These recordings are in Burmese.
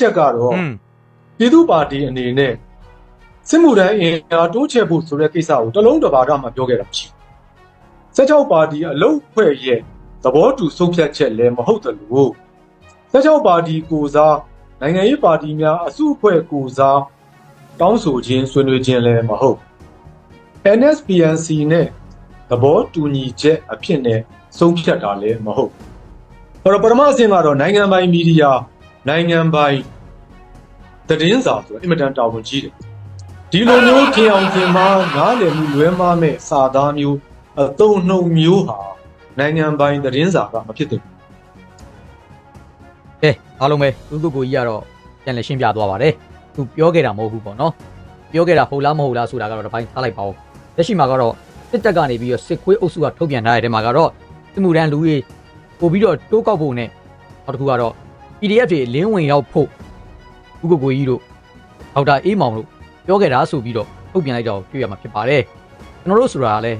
ချက်ကတော့อืมပြည်သူ့ပါတီအနေနဲ့စစ်မှုထမ်းအင်အားတိုးချဲ့ဖို့ဆိုတဲ့ကိစ္စကိုတလုံးတစ်ပါးတော့မှပြောခဲ့တာမရှိဘူး16ပါတီအလုံးဖွဲ့ရဲ့သဘောတူဆုံးဖြတ်ချက်လည်းမဟုတ်တယ်လို့16ပါတီကိုစားနိုင်ငံရေးပါတီများအစုအဖွဲ့ကိုစားတောင်းဆိုခြင်းဆွေးနွေးခြင်းလည်းမဟုတ် NSPNC နဲ့သဘောတူညီချက်အဖြစ်နဲ့ဆုံးဖြတ်တာလည်းမဟုတ်အဲ့တော့ပထမအဆင့်ကတော့နိုင်ငံပိုင်မီဒီယာ နိုင်ငံပိုင်သတင်းစာဆိုတော့အင်မတန်တာဝန်ကြီးတယ်ဒီလိုမျိုးခင်အောင်ခင်မာနားလည်မှုလွဲမှားမဲ့စာသားမျိုးအသုံးနှုံမျိုးဟာနိုင်ငံပိုင်သတင်းစာကမဖြစ်သင့်ဘူးကဲအားလုံးပဲသူကိုကိုကြီးကတော့ပြန်လည်ရှင်းပြသွားပါတယ်သူပြောခဲ့တာမဟုတ်ဘူးပေါ့နော်ပြောခဲ့တာဟုတ်လားမဟုတ်လားဆိုတာကတော့တစ်ပိုင်းထားလိုက်ပါဦးလက်ရှိမှာကတော့စစ်တပ်ကနေပြီးတော့စစ်ခွေးအုပ်စုကထုတ်ပြန်ထားတဲ့တဲမှာကတော့စစ်မှုထမ်းလူကြီးပို့ပြီးတော့တိုးကောက်ဖို့နဲ့နောက်တစ်ခုကတော့ PDF တွေလင်းဝင်ရောက်ဖို့သူကိုကိုကြီးတို့ဒေါက်တာအေးမောင်တို့ပြောခဲ့တာဆိုပြီးတော့ထုတ်ပြန်လိုက်တော့တွေ့ရမှာဖြစ်ပါတယ်ကျွန်တော်တို့ဆိုတာကလည်း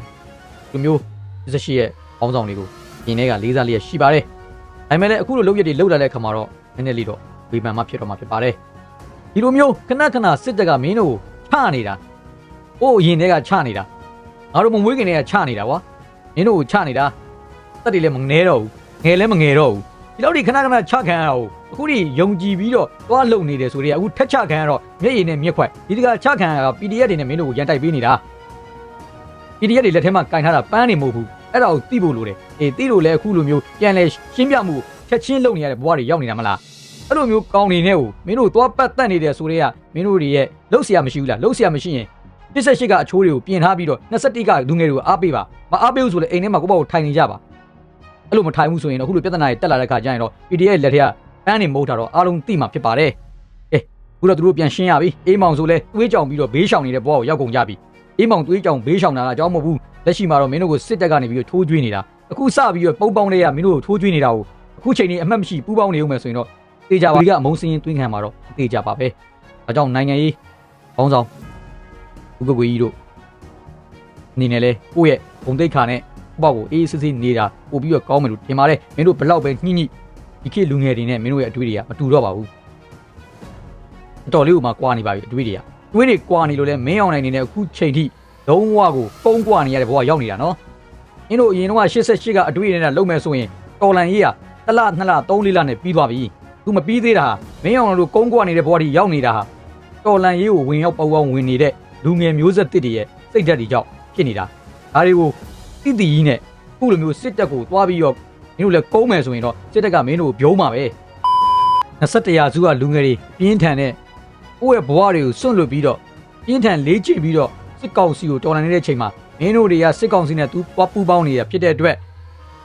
ဒီမျိုး18ရဲ့အောင်းဆောင်တွေကိုရင်းထဲကလေးစားလျက်ရှိပါတယ်ဒါပေမဲ့လည်းအခုလိုလုပ်ရက်တွေလောက်လာတဲ့ခါမှာတော့နည်းနည်းလေးတော့ဝေဖန်မှဖြစ်တော့မှာဖြစ်ပါတယ်ဒီလိုမျိုးခဏခဏစစ်တပ်ကမင်းတို့ကိုချနေတာဟိုအရင်တည်းကချနေတာငါတို့မမွေးခင်တည်းကချနေတာကွာမင်းတို့ကိုချနေတာတက်တွေလည်းမငဲတော့ဘူးငယ်လည်းမငယ်တော့ဘူး ဒီလောက်ဒီခဏခဏချခံရအောင်အခုဒီယုံကြည်ပြီးတော့သွားလုံနေတယ်ဆိုတော့အခုထက်ချခံရတော့မျက်ရည်နဲ့မျက်ခွက်ဒီတကချခံရတာ PDF တွေနဲ့မင်းတို့ကိုရန်တိုက်ပေးနေတာ PDF တွေလက်ထဲမှာကင်ထားတာပန်းနေမဟုတ်ဘူးအဲ့ဒါကိုသိဖို့လိုတယ်အေးသိလို့လဲအခုလိုမျိုးပြန်လဲရှင်းပြမှုချက်ချင်းလုံနေရတဲ့ဘဝတွေရောက်နေတာမလားအဲ့လိုမျိုးကောင်းနေနဲ့ကိုမင်းတို့သွားပတ်သက်နေတယ်ဆိုတော့မင်းတို့တွေရဲ့လှုပ်ဆရာမရှိဘူးလားလှုပ်ဆရာမရှိရင်28ကအချိုးတွေကိုပြင်ထားပြီးတော့21ကလူငယ်တွေကိုအားပေးပါမအားပေးဘူးဆိုလဲအိမ်ထဲမှာကိုပေါ့ကိုထိုင်နေကြပါ အဲ့လိုမထိုင်ဘူးဆိုရင်တော့အခုလိုပြဿနာတွေတက်လာတဲ့ခါကျရင်တော့ PDF လက်ထက်ကပန်းနေမဟုတ်တာတော့အားလုံးသိမှာဖြစ်ပါတယ်အေးအခုတော့သူတို့ပြန်ရှင်းရပြီအေးမောင်ဆိုလဲတွေးကြောင်ပြီးတော့ဘေးရှောင်နေတဲ့ဘဝကိုရောက်ကုန်ကြပြီအေးမောင်သွေးကြောင်ဘေးရှောင်တာကအကြောင်းမဟုတ်ဘူးလက်ရှိမှာတော့မင်းတို့ကိုစစ်တပ်ကနေပြီးတော့ထိုးကျွေးနေတာအခုစပြီးတော့ပုံပေါင်းတွေကမင်းတို့ကိုထိုးကျွေးနေတာကိုအခုချိန်นี้အမှတ်မရှိပူးပေါင်းနေဦးမယ်ဆိုရင်တော့တေချာပါဒီကအမုံစင်းရင်တွင်းခံမှာတော့တေချာပါပဲဒါကြောင့်နိုင်ငံရေးဘောင်းဆောင်ဥက္ကဋ္ဌကြီးတို့အနေနဲ့လဲကိုယ့်ရဲ့ဘုံတိတ်ခါနဲ့ ပေါ့ကိုအေးစစ်စစ်နေတာပို့ပြီးတော့ကောင်းမယ်လို့ထင်ပါတယ်မင်းတို့ဘလောက်ပဲညှိညှိဒီခေတ်လူငယ်တွေနဲ့မင်းတို့ရဲ့အတွေ့တွေကမတူတော့ပါဘူးအတော်လေးကိုမှကွာနေပါပြီအတွေ့တွေကတွေးတွေကွာနေလို့လဲမင်းအောင်နိုင်နေနဲ့အခုချိန်ထိလုံးဝကိုကုန်းကွာနေရတဲ့ဘဝရောက်နေတာနော်။အင်းတို့အရင်တော့88ကအတွေ့အကြုံနဲ့လုံမဲ့ဆိုရင်တော်လန်ရေးကတစ်လနှစ်လသုံးလေးလနဲ့ပြီးသွားပြီ။ तू မပြီးသေးတာဟာမင်းအောင်တို့ကုန်းကွာနေတဲ့ဘဝကြီးရောက်နေတာဟာတော်လန်ရေးကိုဝင်ရောက်ပေါပေါဝင်နေတဲ့လူငယ်မျိုးဆက်တစ်တွေရဲ့စိတ်ဓာတ်တွေကြောင့်ဖြစ်နေတာ။ဒါတွေကို တိတိကြီးနဲ့ခုလိုမျိုးစစ်တပ်ကိုသွားပြီးတော့မင်းတို့လည်းကုန်းမယ်ဆိုရင်တော့စစ်တပ်ကမင်းတို့ကိုပြုံးမှာပဲ။21ရာစုကလူငယ်တွေပြင်းထန်တဲ့ကိုယ့်ရဲ့ဘဝတွေကိုစွန့်လွတ်ပြီးတော့ပြင်းထန်လေးချပြီးတော့စစ်ကောင်စီကိုတော်လှန်နေတဲ့ချိန်မှာမင်းတို့တွေကစစ်ကောင်စီနဲ့သူပွားပူးပေါင်းနေတာဖြစ်တဲ့အတွက်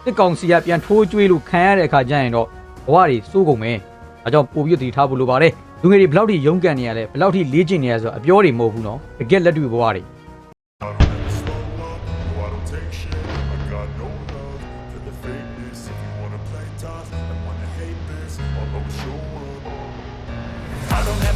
စစ်ကောင်စီကပြန်ထိုးကျွေးလို့ခံရတဲ့အခါကျရင်တော့ဘဝတွေစိုးကုန်မယ်။ဒါကြောင့်ပို့ပြီးတည်ထားဖို့လိုပါတယ်။လူငယ်တွေဘယ်လောက်ထိရုန်းကန်နေရလဲဘယ်လောက်ထိလေ့ကျင့်နေရလဲဆိုတော့အပြောတွေမဟုတ်ဘူးနော်။တကယ်လက်တွေ့ဘဝတွေ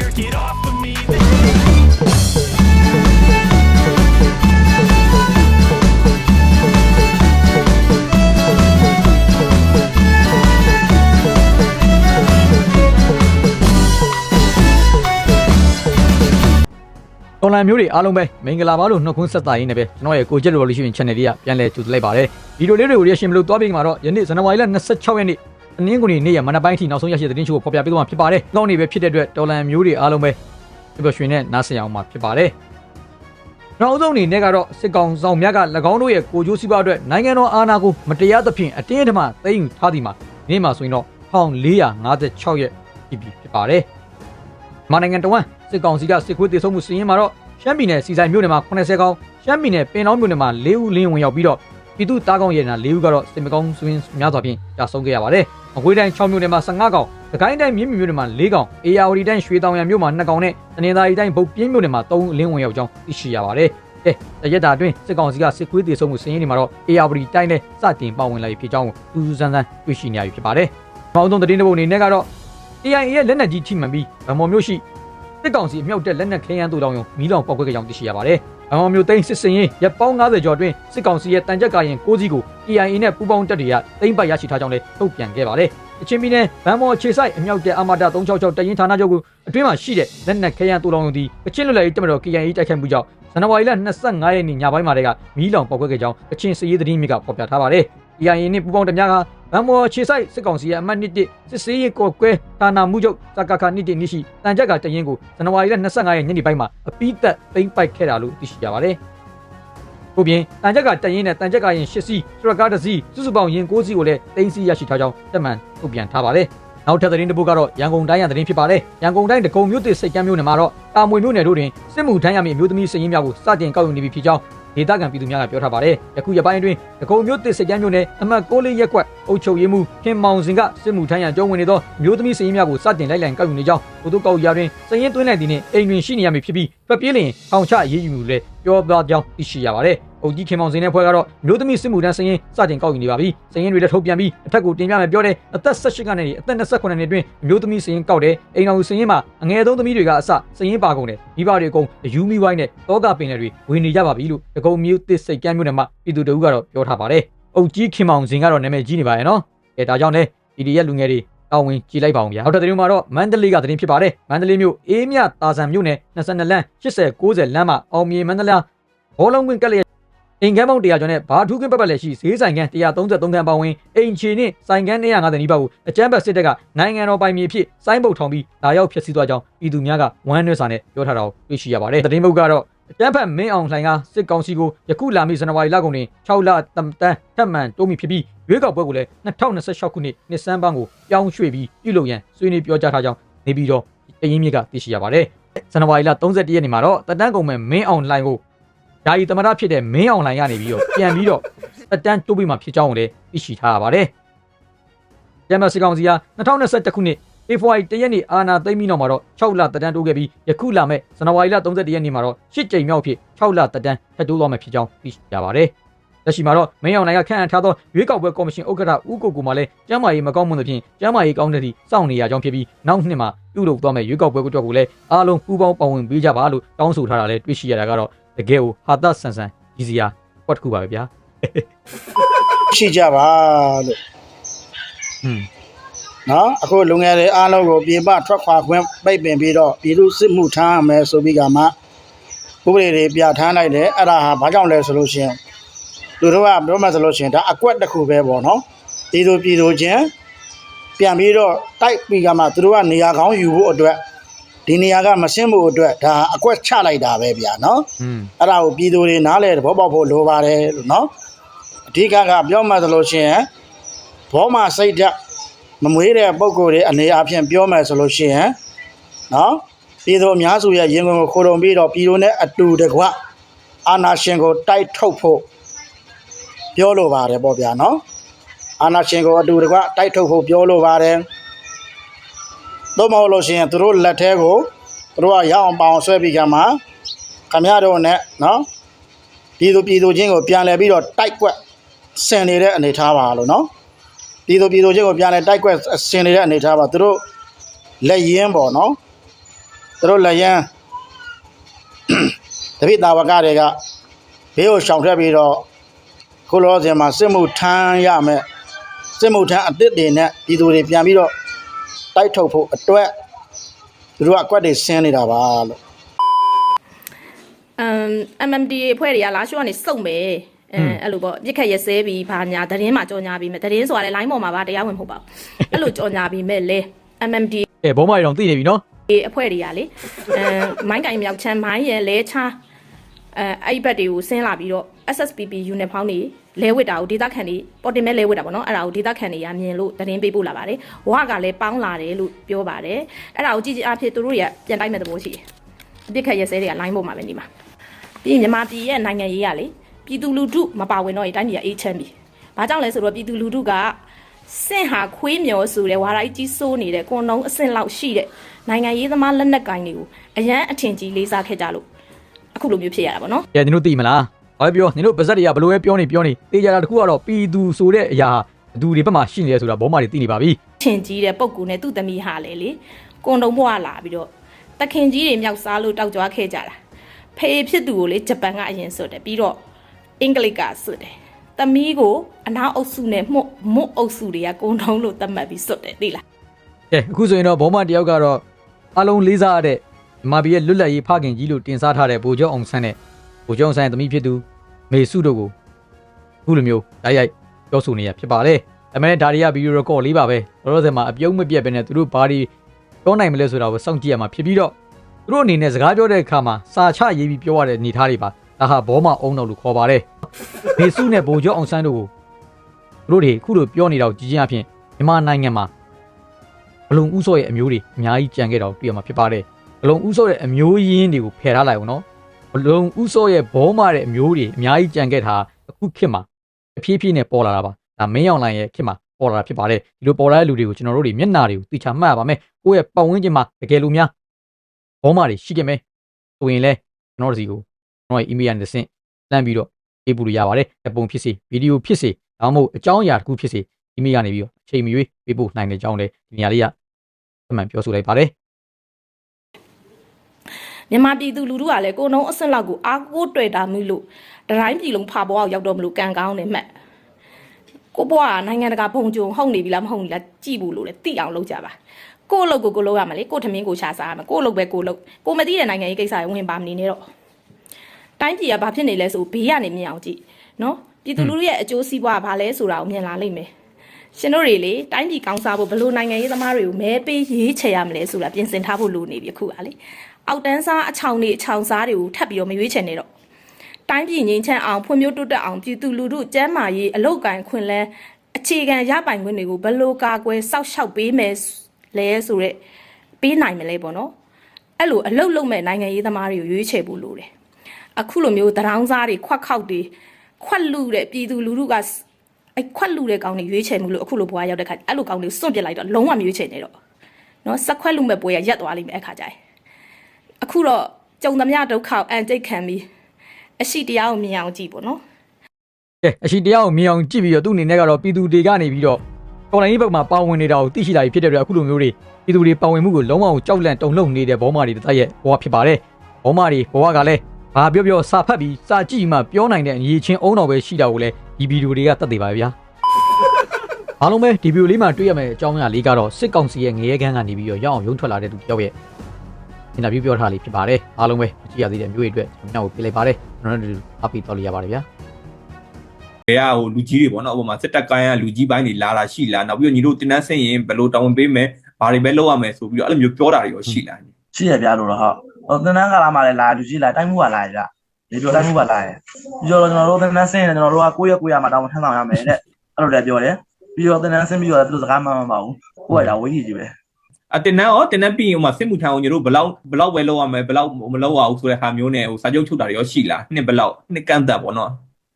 superior Get off of me, the တော်လန်မျိုးတွေအားလုံးပဲမင်္ဂလာပါလို့နှုတ်ခွန်းဆက်တာရင်းနဲ့ပဲကျွန်တော်ရဲ့ကိုကျက် revolution channel လေးကပြန်လည်ကြိုဆိုလိုက်ပါတယ်ဗီဒီယိုလေးတွေကို reaction မလို့တွားပြီးမှာတော့ယနေ့ဇန်နဝါရီလ26ရက်နေ့ အနည်းငယ်နေ့ရက်မနက်ပိုင်းထိနောက်ဆုံးရရှိတဲ့သတင်းချို့ကိုဖော်ပြပေးသွားမှာဖြစ်ပါတယ်။ကောင်းနေပဲဖြစ်တဲ့အတွက်တော်လန်မျိုးတွေအားလုံးပဲဒီပရွှေနဲ့နားဆင်အောင်မှာဖြစ်ပါတယ်။နောက်ဆုံးအနေနဲ့ကတော့စစ်ကောင်ဆောင်များက၎င်းတို့ရဲ့ကိုကျိုးစည်းပွားအတွက်နိုင်ငံတော်အာဏာကိုမတရားသဖြင့်အတင်းအဓမ္မသိမ်းယူထားသည်မှာဒီနေ့မှာဆိုရင်တော့1456ရက်ပြီဖြစ်ပါတယ်။မနိုင်ငံတော်ဝန်စစ်ကောင်စီကစစ်ခွေးတေဆုံးမှုစီးရင်မှာတော့ရှမ်းပြည်နယ်စီဆိုင်မြို့နယ်မှာ80ကောင်ရှမ်းပြည်နယ်ပင်လောင်းမြို့နယ်မှာ4ဦးလင်းဝင်ရောက်ပြီးတော့ ပြည်သူတားကောင်ရဲနာ4ဦးကတော့စစ်မကောင်းဆွင်းများစွာဖြင့်ကြာဆုံးခဲ့ရပါတယ်။အကွေးတိုင်း6မြို့နယ်မှာ15ကောင်၊ဒကိုင်းတိုင်းမြင်းမြမြို့နယ်မှာ4ကောင်၊အေယာဝတီတိုင်းရွှေတောင်ရမြို့မှာ2ကောင်နဲ့တနင်္သာရီတိုင်းဗုတ်ပြင်းမြို့နယ်မှာ3ဦးလင်းဝင်ရောက်ကြောင်းသိရှိရပါတယ်။ကဲတရက်တာအတွင်းစစ်ကောင်စီကစစ်ခွေးတေဆုံးမှုစီးရင်တွေမှာတော့အေယာဝတီတိုင်းနဲ့စတင်ပါဝင်လာပြီဖြစ်ကြောင်းကိုတူတူဆန်းဆန်းတွေ့ရှိနေရပြီဖြစ်ပါတယ်။နောက်ဆုံးသတင်းတစ်ပုဒ်အနေနဲ့ကတော့ AI ရဲ့လက်နက်ကြီးထိမှန်ပြီးဗမော်မျိုးရှိစစ်ကောင်စီအမြောက်တက်လက်နက်ခဲယမ်းတို့တောင်ယုံမီးလောင်ပောက်ကွဲကြောင်းသိရှိရပါတယ်။ ဗမော်မျိုးသိန်းစစ်စင်ရင်ရပ်ပေါင်း90ကျော်အတွင်းစစ်ကောင်စီရဲ့တန်ကြပ်ကာရင်6စီးကို AI နဲ့ပူးပေါင်းတပ်တွေကသိမ်းပိုက်ရရှိထားကြောင်းလည်းထုတ်ပြန်ခဲ့ပါတယ်။အချင်းပြည်နယ်ဗန်မော်ခြေဆိုင်အမြောက်တက်အမတာ366တရင်ဌာနချုပ်ကိုအတွင်းမှာရှိတဲ့လက်နက်ခဲယမ်းတို့တောင်ယုံဒီကချင်လွတ်လပ်ရေးတပ်မတော် KIA တိုက်ခိုက်မှုကြောင့်ဇန်နဝါရီလ25ရက်နေ့ညပိုင်းမှာတည်းကမီးလောင်ပောက်ကွဲခဲ့ကြောင်းကချင်စည်ရေးသတင်းမြစ်ကဖော်ပြထားပါတယ်။ EIA နဲ့ပူးပေါင်းတပ်များကဗန်မော်ခြေဆိုင်စစ်ကောင်စီရဲ့အမှတ်1စစ်စေးရေးကော်ကွဲဌာနမှုချုပ်စကာခနိတိနိရှိတန်ကြပ်ကတရင်ကိုဇန်နဝါရီလ25ရက်ညနေပိုင်းမှာအပိသက်သိမ်းပိုက်ခဲ့တာလို့သိရှိရပါတယ်။ကိုပြင်တန်ကြပ်ကတရင်နဲ့တန်ကြပ်ကရင်8စီးစရကားတစ်စီးစုစုပေါင်းရင်9စီးကိုလည်းသိမ်းစီရရှိထားကြောင်းတက်မှန်ထုတ်ပြန်ထားပါတယ်။နောက်ထပ်သတင်းတစ်ပုဒ်ကတော့ရန်ကုန်တိုင်းရသတင်းဖြစ်ပါတယ်။ရန်ကုန်တိုင်းဒဂုံမြို့သစ်စိတ်ကမ်းမြို့နယ်မှာတော့တာမွေမြို့နယ်တို့တွင်စစ်မှုထမ်းရမည့်အမျိုးသမီးစည်ရင်းများကိုစတင်ကောက်ယူနေပြီဖြစ်ကြောင်း ဒေသခံပြည်သူများကပြောထားပါတယ်။ယခုရပိုင်းအတွင်းဒဂုံမြို့သစ်စိတ်ကမ်းမြို့နယ်အမှတ်6လေးရက်ကွက်အုပ်ချုပ်ရေးမှူးခင်မောင်စင်ကစစ်မှုထမ်းရန်ကြုံဝင်နေသောအမျိုးသမီးစည်ရင်းများကိုစတင်လိုက်လံကောက်ယူနေကြောင်းဘုသူကောက်ယူရာတွင်စည်ရင်းသွင်းလိုက်သည်နှင့်အိမ်တွင်ရှိနေရမည်ဖြစ်ပြီးဖက်ပြေးလျင်ထောင်ချရေးယူမှုလည်းပြောသွားကြောင်းသိရှိရပါတယ်။ အုပ်ကြီးခင်မောင်စင်တဲ့ဖွဲ့ကတော့မျိုးသမီးစစ်မှုထမ်းစည်ရင်စတင်ကောက်ယူနေပါပြီ။စည်ရင်တွေလည်းထုတ်ပြန်ပြီးအထက်ကိုတင်ပြမယ်ပြောတဲ့အသက်18ကနေအသက်28နှစ်အတွင်းအမျိုးသမီးစည်ရင်ကောက်တယ်။အိမ်တော်စည်ရင်မှာအငယ်ဆုံးသမီးတွေကအစစည်ရင်ပါကုန်တယ်။မိဘတွေအကုန်အယူမီဝိုင်းနဲ့တောကပင်တွေဝင်နေကြပါပြီလို့ဒဂုံမျိုးတစ်စိတ်ကမ်းမျိုးနဲ့မှပြည်သူတို့ကတော့ပြောထားပါတယ်။အုပ်ကြီးခင်မောင်စင်ကတော့နာမည်ကြီးနေပါရဲ့နော်။အဲဒါကြောင့်လည်းဒီဒီရဲ့လူငယ်တွေတောင်းဝင်ကြည်လိုက်ပါအောင်ဗျာ။နောက်တစ်သတင်းမှာတော့မန္တလေးကသတင်းဖြစ်ပါတယ်။မန္တလေးမြို့အေးမြတာဆန်မြို့နယ်22လမ်း80 90လမ်းမှာအောင်မြေမန္တလာဘောလုံးကွင်းကက်လျက် အိမ်ကန်းပေါင်း100ကျော်နဲ့ဘာထူးကင်းပတ်ပတ်လည်းရှိဈေးဆိုင်ကန်း133ခန်းပေါင်းဝင်အိမ်ချီနဲ့ဆိုင်ကန်း250နီးပါးကိုအကြမ်းဖက်စစ်တပ်ကနိုင်ငံတော်ပိုင်မြေဖြစ်စိုင်းပုတ်ထောင်ပြီးလာရောက်ဖျက်ဆီးသွားကြောင်းပြည်သူများကဝမ်းနည်းစွာနဲ့ပြောထားတာကိုတွေ့ရှိရပါတယ်။သတင်းပုတ်ကတော့အကြမ်းဖက်မင်းအောင်လှိုင်ကစစ်ကောင်စီကိုယခုလာမည့်ဇန်နဝါရီလကုန်တွင်6လတမ်တန်းထပ်မံတိုးမိဖြစ်ပြီးရွေးကောက်ပွဲကိုလည်း2026ခုနှစ်နှစ်စန်းပန်းကိုပြောင်းရွှေ့ပြီးပြုလုပ်ရန်ဆွေးနွေးပြောကြားထားကြောင်းနေပြီးတော့တရင်မြစ်ကသိရှိရပါတယ်။ဇန်နဝါရီလ31ရက်နေ့မှာတော့တတန်းကုန်မဲ့မင်းအောင်လှိုင်ကို ယာယီသမရဖြစ်တဲ့မင်းအောင်လှိုင်ကနေပြီးတော့ပြန်ပြီးတော့တတန်းတိုးပြီးမှဖြစ်ကြောင်းကိုလည်းသိရှိထားရပါတယ်။ကျမ်းမစစ်ကောင်စီက2021ခုနှစ် FY တရက်နေ့အာနာသိမ့်ပြီးနောက်မှာတော့6လတက်တန်းတိုးခဲ့ပြီးယခုလာမဲ့ဇန်နဝါရီလ31ရက်နေ့မှာတော့10ကြိမ်မြောက်ဖြစ်6လတက်တန်းထပ်တိုးသွားမယ်ဖြစ်ကြောင်းသိရှိရပါတယ်။လက်ရှိမှာတော့မင်းအောင်နိုင်ကခန့်အပ်ထားသောရွေးကောက်ပွဲကော်မရှင်ဥက္ကဋ္ဌဦးကိုကိုမှလည်းကျမ်းမာရေးမကောင်းမှုတွေဖြင့်ကျမ်းမာရေးကောင်းတဲ့သည့်စောင့်နေရကြောင်းဖြစ်ပြီးနောက်နှစ်မှာပြုလုပ်သွားမယ့်ရွေးကောက်ပွဲအတွက်ကိုလည်းအားလုံးပူးပေါင်းပါဝင်ပေးကြပါလို့တောင်းဆိုထားတာလည်းတွေ့ရှိရတာကတော့ တကယ်ကိုဟာသဆန်ဆန်ကြီးစရာကွက်တစ်ခုပါပဲဗျာရှိကြပါလို့ဟွန်းနော်အခုလူငယ်တွေအားလုံးကိုပြင်ပထွက်ခွာခွင့်ပိတ်ပင်ပြီးတော့ပြည်သူစစ်မှုထမ်းရမယ်ဆိုပြီးကမှဥပဒေတွေပြဋ္ဌာန်းလိုက်တယ်အဲ့ဒါဟာဘာကြောင့်လဲဆိုလို့ရှရင်သူတို့ကပြောမှဆိုလို့ရှရင်ဒါအကွက်တစ်ခုပဲပေါ့နော်ပြည်သူပြည်သူချင်းပြန်ပြီးတော့တိုက်ပြီးကမှသူတို့ကနေရာကောင်းယူဖို့အတွက် ဒီနေရာကမဆင်းဖို့အတွက်ဒါအကွက်ချလိုက်တာပဲဗျာနော်ဟွန်းအဲ့ဒါကိုပြည်သူတွေနားလဲသဘောပေါက်ဖို့လိုပါတယ်လို့နော်အဓိကကပြောမှဆိုလို့ရှိရင်ဘောမစိတ်ဓာတ်မမွေးတဲ့ပုံကိုယ်တွေအနေအချင်းပြောမှဆိုလို့ရှိရင်နော်ပြည်သူအများစုရဲ့ရင်ကုန်ကိုခိုးလုံပြီးတော့ပြည်သူနဲ့အတူတကွအာနာရှင်ကိုတိုက်ထုတ်ဖို့ပြောလိုပါတယ်ပေါ့ဗျာနော်အာနာရှင်ကိုအတူတကွတိုက်ထုတ်ဖို့ပြောလိုပါတယ် သို့မဟုတ်လို့ရှိရင်သူတို့လက်ထဲကိုသူတို့ကရအောင်ပအောင်ဆွဲပြီးကမှခမရတို့နဲ့နော်ပြည်သူပြည်သူချင်းကိုပြန်လဲပြီးတော့တိုက်ကွက်ဆင်နေတဲ့အနေထားပါလို့နော်ပြည်သူပြည်သူချင်းကိုပြန်လဲတိုက်ကွက်ဆင်နေတဲ့အနေထားပါသူတို့လက်ရင်းပေါ့နော်သူတို့လက်ရင်းတပိတာဝကတွေကဘေးကိုရှောင်ထွက်ပြီးတော့ခုလောဆင်မှာစစ်မှုထမ်းရမယ်စစ်မှုထမ်းအသစ်တွေနဲ့ပြည်သူတွေပြန်ပြီးတော့ တိုက်ထုတ်ဖို့အတွက်သူတို့ကအကွက်တွေဆင်းနေတာပါလို့အမ် MMD အဖွဲ့တွေကလာရှိုးကနေစုံမယ်အဲအဲ့လိုပေါ့ပြစ်ခတ်ရစဲပြီးဘာညာသတင်းမှာကြော်ညာပြီးမယ်သတင်းဆိုတာလည်း line ပေါ်မှာပါတရားဝင်မဟုတ်ပါဘူးအဲ့လိုကြော်ညာပြီးမဲ့လေ MMD အဲဘုံမရီတော့သိနေပြီနော်အဖွဲ့တွေကလေအဲမိုင်းကင်မြောက်ချမ်းမိုင်းရယ်လဲချားအဲအဲ့ဒီဘက်တွေကိုဆင်းလာပြီးတော့ SSPP unit ဖောင်းတွေ လဲဝစ်တာကိုဒေတာခန်တွေပေါ်တင်မဲ့လဲဝစ်တာပေါ့နော်အဲ့ဒါကိုဒေတာခန်တွေကမြင်လို့သတင်းပေးပို့လာပါတယ်ဝါကလည်းပေါင်းလာတယ်လို့ပြောပါတယ်အဲ့ဒါကိုကြည့်ကြည့်အဖြစ်သူတို့တွေကပြန်တိုက်မဲ့သဘောရှိတယ်အပြစ်ခတ်ရဲစဲတွေက line ပေါ်မှာပဲနေမှာပြီးရင်မြန်မာပြည်ရဲ့နိုင်ငံရေးကလေပြည်သူလူထုမပါဝင်တော့ရင်တိုင်းပြည်ကအေးချမ်းပြီဘာကြောင့်လဲဆိုတော့ပြည်သူလူထုကစင့်ဟာခွေးမျောဆိုတဲ့ဝါရိုက်ကြီးစိုးနေတဲ့ကွန်တုံးအဆင့်လောက်ရှိတဲ့နိုင်ငံရေးသမားလက်နက်ကိုင်တွေကိုအရန်အထင်ကြီးလေးစားခဲ့ကြလို့အခုလိုမျိုးဖြစ်ရတာပေါ့နော်ကဲနင်တို့သိမလား ဘာပဲပြောနင်တို့ပါဇက်တွေကဘလို့ပဲပြောနေပြောနေတေးကြတာတခုကတော့ပြည်သူဆိုတဲ့အရာဘသူတွေဘက်မှာရှိနေလဲဆိုတာဘောမတွေသိနေပါပြီထင်ကြီးတဲ့ပုံကူနဲ့သူ့သမီးဟာလေလေကွန်တုံဘွားလာပြီးတော့တခင်ကြီးတွေမြောက်စားလို့တောက်ကြွားခဲ့ကြတာဖေးဖြစ်သူကိုလေဂျပန်ကအရင်ဆွတ်တယ်ပြီးတော့အင်္ဂလိပ်ကဆွတ်တယ်သမီးကိုအနောက်အုပ်စုနဲ့မှုတ်မွတ်အုပ်စုတွေကကွန်တုံလို့သတ်မှတ်ပြီးဆွတ်တယ်သိလားကဲအခုဆိုရင်တော့ဘောမတယောက်ကတော့အလုံးလေးစားရတဲ့မြန်မာပြည်ရဲ့လွတ်လပ်ရေးဖခင်ကြီးလို့တင်စားထားတဲ့ဗိုလ်ချုပ်အောင်ဆန်းနဲ့ ဗိုလ်ချုပ်အောင်ဆန်းရဲ့သမီးဖြစ်သူမေစုတို့ကိုအခုလိုမျိုးတိုက်ရိုက်ပြောဆိုနေရဖြစ်ပါလေဒါပေမဲ့ဒါတွေကဗီဒီယိုရကော့လေးပါပဲလောလောဆယ်မှာအပြုံးမပြတ်ပဲနဲ့သူတို့ဘာတွေပြောနိုင်မလဲဆိုတာကိုစောင့်ကြည့်ရမှာဖြစ်ပြီးတော့သူတို့အနေနဲ့စကားပြောတဲ့အခါမှာစာချရေးပြီးပြောရတဲ့အနေအထားတွေပါဒါဟာဘောမအုံတော်လို့ခေါ်ပါတယ်မေစုနဲ့ဗိုလ်ချုပ်အောင်ဆန်းတို့ကိုသူတို့တွေအခုလိုပြောနေတော့ကြည်ချင်းအဖြစ်မြန်မာနိုင်ငံမှာဘလုံဥဆော့ရဲ့အမျိုးတွေအများကြီးကြံခဲ့တာကိုတွေ့ရမှာဖြစ်ပါတယ်ဘလုံဥဆော့ရဲ့အမျိုးရင်းတွေကိုဖယ်ထားလိုက်အောင်နော် ဘလုံဥဆော့ရဲ့ဘောမတဲ့အမျိုးတွေအများကြီးကြံခဲ့တာအခုခေတ်မှာအဖြည်းဖြည်းနဲ့ပေါ်လာတာပါဒါမင်းအောင်လိုင်ရဲ့ခေတ်မှာပေါ်လာတာဖြစ်ပါတယ်ဒီလိုပေါ်လာတဲ့လူတွေကိုကျွန်တော်တို့တွေမျက်နှာတွေကိုသိချမှတ်ရပါမယ်ကိုယ့်ရဲ့ပတ်ဝန်းကျင်မှာတကယ်လို့များဘောမတွေရှိခဲ့မယ်ဆိုရင်လဲကျွန်တော်တို့စီကိုကျွန်တော်ရဲ့ email နဲ့ဆင့်လှမ်းပြီးတော့ပေးပို့လို့ရပါတယ်အပုံဖြစ်စေဗီဒီယိုဖြစ်စေဒါမှမဟုတ်အကြောင်းအရာတစ်ခုဖြစ်စေ email ကနေပြီးတော့အချိန်မရွေးပေးပို့နိုင်တဲ့အကြောင်းလဲဒီနေရာလေးကအမှန်ပြောဆိုလိုက်ပါတယ် မြန်မာပြည်သူလူထုကလည်းကိုယ်နှုံးအဆင့်လောက်ကိုအားကိုးတွေ့တာမျိုးလို့တတိုင်းပြည်လုံးဖာပေါ်အောင်ရောက်တော့မလို့ကံကောင်းတယ်မှတ်ကိုဘွားကနိုင်ငံတကာပုံကြုံဟုတ်နေပြီလားမဟုတ်နေလားကြည့်ဘူးလို့လေသိအောင်လုပ်ကြပါကိုယ့်အလုပ်ကိုကိုယ်လုပ်ရမှာလေကိုယ့်ထမင်းကိုရှာစားရမှာကိုယ့်အလုပ်ပဲကိုယ်လုပ်ကိုမသိတဲ့နိုင်ငံရေးကိစ္စတွေဝင်ပါမနေနဲ့တော့တိုင်းပြည်ကဘာဖြစ်နေလဲဆိုဘေးကနေမြင်အောင်ကြည့်နော်ပြည်သူလူထုရဲ့အကျိုးစီးပွားကဘာလဲဆိုတာကိုမြင်လာလိမ့်မယ် ရှင်တို့တွေလေတိုင်းပြည်ကောင်းစားဖို့ဘလို့နိုင်ငံရေးသမားတွေကိုမဲပေးရေးချယ်ရမလဲဆိုတာပြင်ဆင်ထားဖို့လိုနေပြီအခုကလေအောက်တန်းစားအချောင်တွေအချောင်စားတွေကိုထပ်ပြီးတော့မရွေးချယ်နေတော့တိုင်းပြည်ငြိမ်းချမ်းအောင်ဖွံ့ဖြိုးတိုးတက်အောင်ပြည်သူလူထုကျန်းမာရေးအလောက်ကန်ခွင့်လဲအခြေခံရပိုင်ခွင့်တွေကိုဘယ်လိုကာကွယ်စောင့်ရှောက်ပေးမယ်လဲဆိုတော့ပေးနိုင်မလဲပေါ့နော်အဲ့လိုအလုတ်လုံးမဲ့နိုင်ငံရေးသမားတွေကိုရွေးချယ်ဖို့လိုတယ်အခုလိုမျိုးတရောင်းစားတွေခွက်ခောက်တွေခွက်လူတဲ့ပြည်သူလူထုက အဲ့ခွက်လူတဲ့ကောင်တွေရွေးချယ်မှုလို့အခုလိုဘွားရောက်တဲ့ခါအဲ့လိုကောင်တွေစွန့်ပစ်လိုက်တော့လုံးဝမရွေးချယ်နေတော့နော်စက်ခွက်လူမဲ့ပွဲရရက်သွားလိမ့်မယ်အခါကျရင်အခုတော့ကြုံသမျှဒုက္ခအန်တိတ်ခံပြီးအရှိတရားကိုမြင်အောင်ကြည့်ပေါ့နော်ကဲအရှိတရားကိုမြင်အောင်ကြည့်ပြီးတော့သူ့အနေနဲ့ကတော့ပြည်သူတွေကနေပြီးတော့တော်လိုင်းရေးဘက်မှာပါဝင်နေတာကိုသိရှိလာပြီဖြစ်တဲ့အတွက်အခုလိုမျိုးတွေပြည်သူတွေပါဝင်မှုကိုလုံးဝကြောက်လန့်တုန်လှုပ်နေတဲ့ဘောမာတွေတစ်သက်ရဲ့ဘဝဖြစ်ပါတယ်ဘောမာတွေဘဝကလည်း ဘာပြောပြောစာဖတ်ပြီးစာကြည့်မှပြောနိုင်တဲ့အရေးချင်းအုံတော်ပဲရှိတာကိုလည်းဒီဗီဒီယိုတွေကသက်သေပါပဲဗျာအားလုံးပဲဒီဗီဒီယိုလေးမှာတွေ့ရမယ့်အကြောင်းအရာလေးကတော့စစ်ကောင်စီရဲ့ငရဲကန်းကနေပြီးတော့ရအောင်ရုံထွက်လာတဲ့သူတယောက်ရဲ့အင်တာဗျူးပြောထားလေးဖြစ်ပါတယ်အားလုံးပဲကြည့်ရသေးတဲ့မျိုးတွေအတွက်ကျွန်တော်တို့ပြလိုက်ပါတယ်ကျွန်တော်တို့အပီတော်လို့ရပါတယ်ဗျာဘယ်ကဟိုလူကြီးတွေပေါ့နော်ဥပမာစစ်တပ်ကိုင်းကလူကြီးပိုင်းတွေလာလာရှိလားနောက်ပြီးတော့ညီတို့တင်တန်းဆင်းရင်ဘယ်လိုတောင်းပေးမယ်ဘာတွေပဲလုပ်ရမယ်ဆိုပြီးတော့အဲ့လိုမျိုးပြောတာတွေရောရှိလားရှိရပြလို့တော့ဟုတ် ဟိုသင်္นานကာလာမှာလည်းလာလူကြီးလာတိုင်းမှုကလာရကြဒီပြောတိုင်းမှုကလာရပြီးတော့ကျွန်တော်တို့သင်္นานဆင်းရင်ကျွန်တော်တို့ကကိုယ့်ရဲ့ကိုယ့်ရမှာတောင်းထမ်းဆောင်ရမယ်တဲ့အဲ့လိုလည်းပြောတယ်ပြီးတော့သင်္นานဆင်းပြီးတော့သူတို့စကားမှမမဘူးကိုယ့်ကဒါဝေးကြီးကြီးပဲ အတင်တန်းရောတင်တန်းပြီးရင်ဥပမာစစ်မှုထမ်းအောင်ညီတို့ဘယ်လောက်ဘယ်လောက်ပဲလုပ်ရမယ်ဘယ်လောက်မလုပ်ရဘူးဆိုတဲ့ဟာမျိုးနဲ့ဟိုစာချုပ်ချုပ်တာတွေရောရှိလားနှစ်ဘယ်လောက်နှစ်ကန့်သက်ပေါ့နော်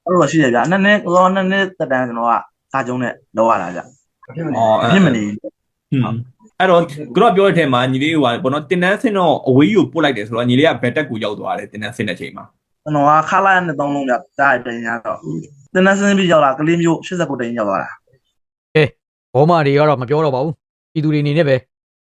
အဲ့လိုရှိရပြနည်းနည်းတော့နည်းနည်းတက်တန်းကျွန်တော်ကစားကြုံနဲ့လောက်ရတာကြ အော် ဖြစ်မနေ ဟွန်း အဲ့တော့ကတော့ပြောတဲ့အထက်မှာညီလေးကဘောနော်တင်တန်းဆင်းတော့အဝေးကိုပို့လိုက်တယ်ဆိုတော့ညီလေးကဘက်တက်ကိုရောက်သွားတယ်တင်တန်းဆင်းတဲ့ချိန်မှာကျွန်တော်ကခလာနဲ့သုံးလုံးပြတားပြင်ရတော့တင်တန်းဆင်းပြီးရောက်လာကလေးမျိုး89တိန်ရောက်သွားတာအေးဘောမာတွေကတော့မပြောတော့ပါဘူးပြည်သူတွေအနေနဲ့ပဲ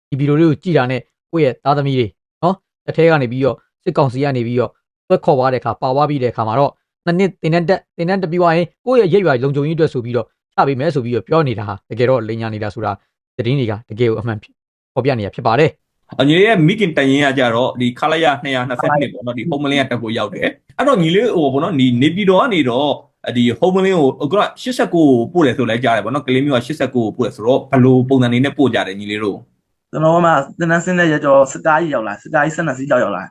ဒီဗီဒီယိုလေးကိုကြည့်တာနဲ့ကိုယ့်ရဲ့သားသမီးတွေနော်တစ်ထဲကနေပြီးတော့စစ်ကောင်စီကနေပြီးတော့တွက်ခေါ်သွားတဲ့အခါပါဝါပြီးတဲ့အခါမှာတော့နှစ်နှစ်တင်တဲ့တက်တင်တဲ့တပြီးွားရင်ကိုယ့်ရဲ့ရိပ်ရွာလုံခြုံရေးအတွက်ဆိုပြီးတော့ချပေးမယ်ဆိုပြီးတော့ပြောနေတာဟာတကယ်တော့လိန်ညာနေတာဆိုတာ သတင်းတွေကတကယ်ကိုအမှန်ပေါ်ပြနေတာဖြစ်ပါတယ်။အညီလေးရဲ့မိခင်တရင်ကကြတော့ဒီခလာရ222ပေါ့နော်ဒီဟုံမလင်းကတက်ကိုရောက်တယ်။အဲ့တော့ညီလေးဟိုပေါ့နော်ဒီနေပြည်တော်ကနေတော့ဒီဟုံမလင်းကိုအခုက89ကိုပို့တယ်ဆိုလဲကြားတယ်ပေါ့နော်ကလေးမျိုးက89ကိုပို့တယ်ဆိုတော့ဘလို့ပုံစံနေနဲ့ပို့ကြတယ်ညီလေးတို့ကျွန်တော်မှတနန်းစင်းတဲ့ရကြောစကားကြီးရောက်လာစကားကြီး12စီးကြောက်ရောက်လာ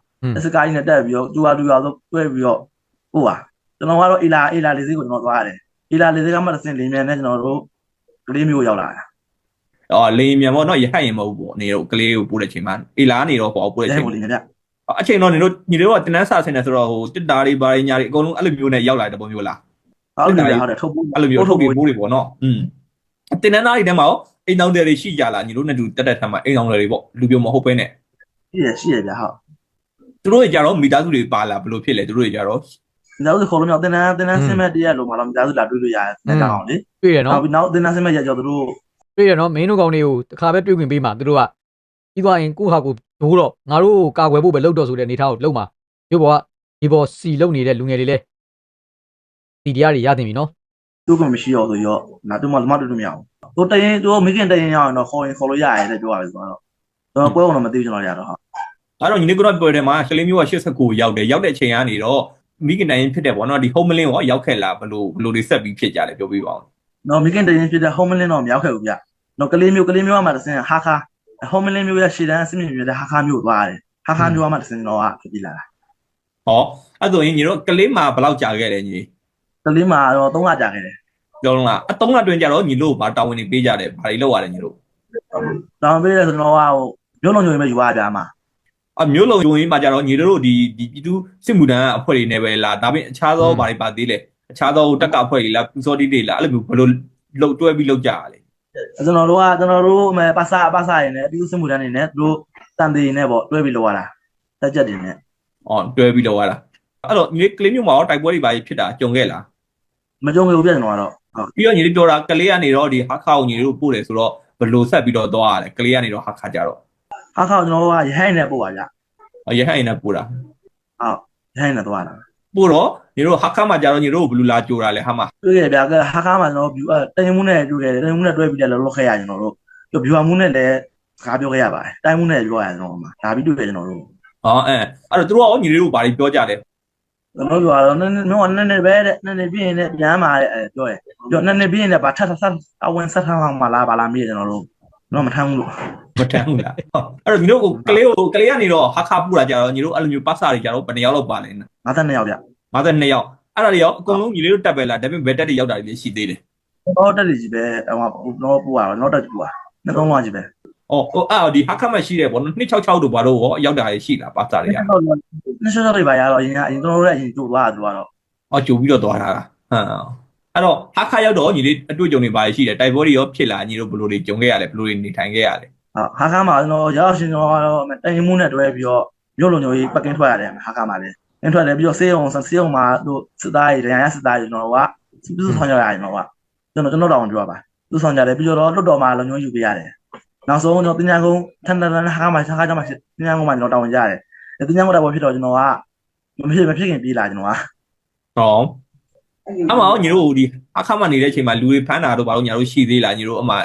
စကားကြီးနဲ့တက်ပြီးတော့တူပါတူပါဆိုတွဲပြီးတော့ဟိုပါကျွန်တော်ကတော့အေလာအေလာလေးစီးကိုကျွန်တော်သွားရတယ်အေလာလေးစီးကမှတစ်စင်းလေးမြန်နဲ့ကျွန်တော်တို့ကလေးမျိုးကိုရောက်လာတာ အော်လေမြန်ပေါ့နော်ရဟတ်ရင်မဟုတ်ဘူးပေါ့နေတော့ကလေးကိုပို့တဲ့ချိန်မှာအေလာနေတော့ပေါ့ပို့တဲ့အဲချိန်ဟိုလေးနဲ့ဗျအချိန်တော့နေတို့ညီတို့ကတနန်းစာဆင်းနေဆိုတော့ဟိုတစ်တာတွေဘာတွေညာတွေအကုန်လုံးအဲ့လိုမျိုးနဲ့ရောက်လာတဲ့ပုံမျိုးလားဟုတ်တယ်ဟုတ်တယ်ထုတ်ဖို့အဲ့လိုမျိုးထုတ်ပြီးပိုးတွေပေါ့နော်อืมတင်နန်းသားတွေထဲမှာရောအိမ်တောင်တွေရှိကြလားညီတို့နဲ့တူတက်တက်ထမ်းမှာအိမ်တောင်တွေပေါ့လူပြမဟုတ်ပဲနဲ့ရှိရရှိရဗျဟုတ်သူတို့ကြတော့မိသားစုတွေပါလာဘယ်လိုဖြစ်လဲသူတို့ကြတော့နောက်ဆိုခေါ်လို့မြောက်တင်တန်းတင်တန်းဆင်းမဲ့တရက်လို့မလားမိသားစုလာတွေ့လို့ရတယ်လက်တောင်လေတွေ့ရနောနော်က်ပြီးနောက်တင်တန်းဆင်းမဲ့ရက်ကြောတို့ တွေ့ရနော်မင်းတို့ကောင်တွေကိုတစ်ခါပဲတွေ့ခွင့်ပေးမှာသူတို့ကပြီးသွားရင်ကိုယ့်ဟာကိုဒိုးတော့ငါတို့ကိုကာကွယ်ဖို့ပဲလုပ်တော့ဆိုတဲ့အနေထားကိုလုပ်မှာရုပ်ဘောကဒီဘောစီလုံနေတဲ့လူငယ်တွေလဲဒီတရားတွေရတင်ပြီနော်သူ့ကမရှိတော့ဆိုရောနာတူမလမတူတူမရအောင်တို့တရင်တို့မိခင်တရင်ရအောင်တော့ခေါ်ရင်ခေါ်လို့ရရတယ်ပြောရတယ်ဆိုတော့ကျွန်တော်ပွဲအောင်တော့မသိဘူးကျွန်တော်ရတော့ဟုတ်အဲ့တော့ညီလေးကတော့ပြောတယ်မှာကလေးမျိုးက89ရောက်တယ်ရောက်တဲ့အချိန်ကနေတော့မိခင်တိုင်းဖြစ်တယ်ပေါ့နော်ဒီ home link ရောရောက်ခဲ့လားဘယ်လိုဘယ်လိုတွေဆက်ပြီးဖြစ်ကြလဲပြောပြပါဦး နော်မိခင်တရင်ဖြစ်တဲ့ home link တော့မရောက်ခဲ့ဘူးဗျနော်ကလေးမျိုးကလေးမျိုးကမှတစ်စင်ဟာခါ home link မျိုးရရှေ့တန်းအစမြင့်ပြတဲ့ဟာခါမျိုးသွားတယ်ဟာခါမျိုးကမှတစ်စင်တော့ဖြစ်ပြီးလာတာဟောအဲ့ဆိုရင်ညီတို့ကလေးမှာဘယ်လောက်ကြာခဲ့တယ်ညီကလေးမှာတော့3လကြာခဲ့တယ်ပြောလုံးလားအသုံးလအတွင်းကြတော့ညီတို့ဘာတာဝန်တွေပေးကြတယ်ဘာတွေလုပ်ရတယ်ညီတို့တောင်းပေးတယ်ဆိုတော့ဟိုမျိုးလုံးညွှန်မဲ့ယူရကြမှာအမျိုးလုံးယုံရင်းမှာကြတော့ညီတို့ဒီဒီပြည်သူစစ်မှုထမ်းအဖွဲ့တွေနဲ့ပဲလားဒါပြင်အခြားသောဘာတွေပါသေးလဲ အခြားသောတက်ကအဖွဲ့တွေလားပူစောတိတွေလားအဲ့လိုမျိုးဘယ်လိုလှုပ်တွဲပြီးလှုပ်ကြရလဲကျွန်တော်တို့ကကျွန်တော်တို့အမပါစာပါစာရင်းနဲ့ပြီးစစ်မှုတန်းနေနဲ့သူတို့တန်သေးနဲ့ပေါ့တွဲပြီးလောက်ရတာတက်ချက်တွေနဲ့။အော်တွဲပြီးတော့ရတာ။အဲ့တော့ညီလေးကလေးမျိုးမှာရောတိုက်ပွဲတွေပါဖြစ်တာကြုံခဲ့လားမကြုံခဲ့ဘူးပြကျွန်တော်ကတော့ဟုတ်။ပြီးတော့ညီလေးပြောတာကလေးကနေတော့ဒီဟာခါကိုညီလေးတို့ပို့တယ်ဆိုတော့ဘယ်လိုဆက်ပြီးတော့သွားရလဲ။ကလေးကနေတော့ဟာခါကြတော့ဟာခါကျွန်တော်တို့ကရဟိုင်းနဲ့ပို့ပါဗျအရဟိုင်နဲ့ပို့တာဟုတ်ရဟိုင်းနဲ့သွားတာ။ ပို့တော့ညီတို့ဟာခါမှာကြတော့ညီတို့ကိုဘယ်လိုလာကြိုတာလဲဟာမှာတွေ့ခဲ့ဗျာကဟာခါမှာကျွန်တော် view တရင်မှုနဲ့တွေ့ခဲ့တယ်တရင်မှုနဲ့တွဲပြီးလည်းလောက်ခဲ့ရကျွန်တော်တို့ပြီး view မှုနဲ့လည်းစကားပြောခဲ့ရပါတယ်တိုင်းမှုနဲ့ပြောရကျွန်တော်မှာဒါပြီးတွေ့ခဲ့ကျွန်တော်တို့။ဟောအဲအဲ့တော့သူတို့ကညီလေးတို့ဘာတွေပြောကြလဲကျွန်တော်ပြောတော့နည်းနည်းမျိုးနည်းနည်းပဲတဲ့နည်းနည်းပြင်းနဲ့ပြန်มาတဲ့အဲပြောရဲပြောနည်းနည်းပြင်းနဲ့ဗာထပ်ထပ်ဆက်အဝင်ဆက်ထားအောင်မလားဗာလားမေးကျွန်တော်တို့တော့မထမ်းဘူးလို့။မတန်းဘူးလား။ဟောအဲ့တော့ညီတို့ကိုကလေးကိုကလေးကနေတော့ဟာခါပို့တာကြတော့ညီတို့အဲ့လိုမျိုးပတ်စာတွေကြတော့ဘယ်နှယောက်လောက်ပါလဲ။ 52ယောက်ဗျ52ယောက်။အဲ့ဒါတွေရောအကုန်လုံးညီလေးတို့တက်ပဲလားဒါပေမဲ့ဘယ်တက်တွေရောက်တာတွေရှိသေးတယ်တော့တက်ကြီးပဲဟိုတော့ပူရတော့တက်ကြီးပူရနှစ်သုံးပါးကြီးပဲ။အော်ဟိုအဲ့တော့ဒီဟာခါမှာရှိတယ်ပေါ့နော်266တို့ဘာလို့ရောရောက်တာတွေရှိလားပတ်စာတွေကနှစ်ရှော့တွေပါရတော့အရင်ကအရင်ကျွန်တော်တို့လည်းအရင်ကြိုသွားတာသူကတော့အော်ကြိုပြီးတော့သွားတာလားဟမ်အဲ့တော့ဟာခါရောက်တော့ညီလေးအတွေ့အကြုံတွေပါရှိတယ်တိုက်ပွဲတွေရောဖြစ်လာညီတို့ဘယ်လိုတွေကြုံခဲ့ရလဲဘယ်လိုတွေနေထိုင်ခဲ့ရလဲဟာခါမှာကျွန်တော်ရောက်ရှင်ကျွန်တော်ကတော့တိုင်မှုနဲ့တွဲပြီးတော့မြို့လုံမျိုးကြီးပကင်းထွက်ရတယ်ဟာခါမှာလည်းအ င်းထွက်တယ်ပြီးတော့ဆေးရုံဆေးရုံမှာတို့စစ်သားတွေဒဏ်ရာရစစ်သားတွေကျွန်တော်ကပြုစုဆောင်ကြရတယ်ကျွန်တော်ကကျွန်တော်ကျွန်တော်တောင်းပြောပါပြုဆောင်ကြတယ်ပြီးတော့လွတ်တော်မှာလုံမျိုးယူပေးရတယ်နောက်ဆုံးကျွန်တော်တင်ညာကုန်းထန်တန်ဟာခါမှာဟာခါကျမှတင်ညာကုန်းမှာကျွန်တော်တောင်းကြရတယ်တင်ညာကုန်းတော့ဖြစ်တော့ကျွန်တော်ကမဖြစ်မဖြစ်ခင်ပြေးလာကျွန်တော်ကဟောအမောညီတို့ဒီအခါမှနေတဲ့အချိန်မှာလူတွေဖမ်းတာတို့ဘာလို့ညာတို့ရှိသေးလားညီတို့အမှ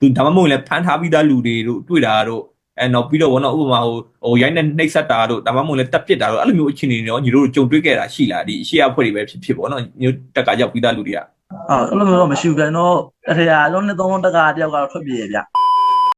သူဒါမှမဟုတ်လည်းဖမ်းထားပြီးသားလူတွေတို့တွေ့တာတို့ အဲနောက်ပြီးတော့ဘောနော်ဥပမာဟိုဟိုရိုင်းနဲ့နှိပ်စက်တာတို့ဒါမှမဟုတ်လည်းတက်ပစ်တာတို့အဲ့လိုမျိုးအခြေအနေတွေရောညီတို့ကြုံတွေ့ခဲ့တာရှိလားဒီရှေ့အဖွဲ့တွေပဲဖြစ်ဖြစ်ပေါ့နော်ညီတို့တက်ကရောက်ပြီးသားလူတွေကအော်အဲ့လိုမျိုးတော့မရှိဘူးဗျကျွန်တော်တထရာလုံးနဲ့သုံးလုံးတက်ကတယောက်ကတော့ထွက်ပြေးရဗျ